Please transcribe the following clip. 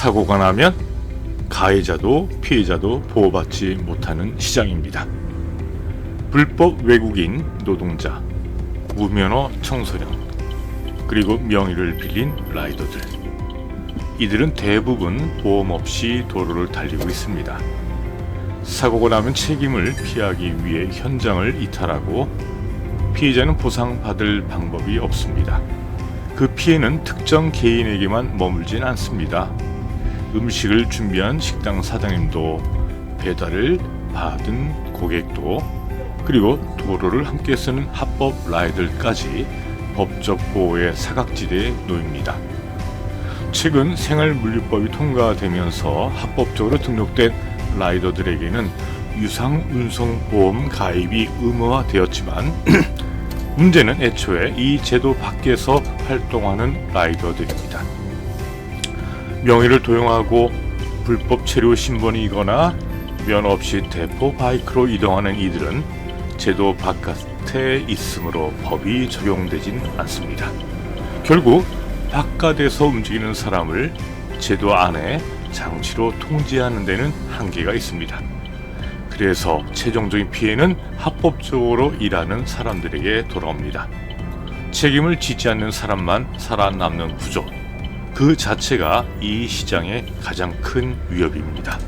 사고가 나면 가해자도 피해자도 보호받지 못하는 시장입니다. 불법 외국인 노동자, 무면허 청소년, 그리고 명의를 빌린 라이더들. 이들은 대부분 보험 없이 도로를 달리고 있습니다. 사고가 나면 책임을 피하기 위해 현장을 이탈하고 피해자는 보상받을 방법이 없습니다. 그 피해는 특정 개인에게만 머물진 않습니다. 음식을 준비한 식당 사장님도 배달을 받은 고객도 그리고 도로를 함께 쓰는 합법 라이들까지 법적 보호의 사각지대에 놓입니다. 최근 생활물류법이 통과되면서 합법적으로 등록된 라이더들에게는 유상운송보험 가입이 의무화되었지만 문제는 애초에 이 제도 밖에서 활동하는 라이더들입니다. 명의를 도용하고 불법 체류 신분이거나 면허 없이 대포 바이크로 이동하는 이들은 제도 바깥에 있으므로 법이 적용되진 않습니다. 결국 바깥에서 움직이는 사람을 제도 안에 장치로 통제하는 데는 한계가 있습니다. 그래서 최종적인 피해는 합법적으로 일하는 사람들에게 돌아옵니다. 책임을 지지 않는 사람만 살아남는 구조. 그 자체가 이 시장의 가장 큰 위협입니다.